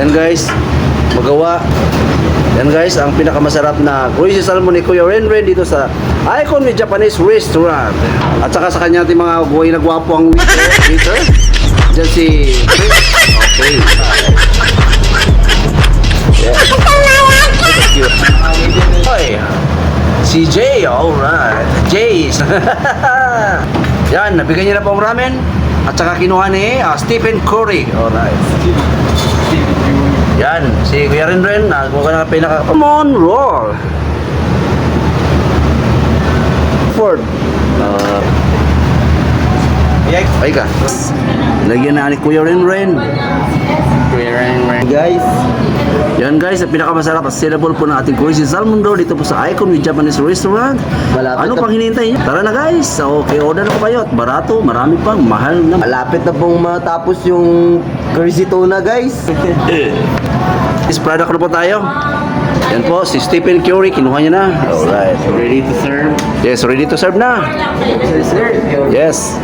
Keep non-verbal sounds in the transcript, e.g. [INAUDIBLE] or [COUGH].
Yan guys, magawa. Yan guys, ang pinakamasarap na Crazy Salmon ni Kuya Renren dito sa Icon with Japanese Restaurant. At saka sa kanya ating mga buhay na gwapo ang waiter. waiter. Diyan si. Okay. Yeah. Hoy. Si Jay, alright. Jays. [LAUGHS] Yan, nabigyan niya na po ang ramen. At saka kinuha ni ah, Stephen Curry. Alright. Yan, si Kuya Renren, nagawa ka na pinaka... Come on, roll! Ford. Uh, ay ka. Lagyan na ni Kuya Renren. Kuya Renren. Guys. Yan guys, ang pinakamasarap at sellable po ng ating Crazy Salmon Roll dito po sa Icon with Japanese Restaurant. Malapit ano na- pang hinihintay niyo? Tara na guys. Okay, order na po kayo at barato, marami pang, mahal na. Malapit na pong matapos yung Crazy Tuna guys. [LAUGHS] Is product na po tayo. Yan po, si Stephen Curry, kinuha niya na. Alright. Ready to serve? Yes, ready to serve na. Sir, Yes.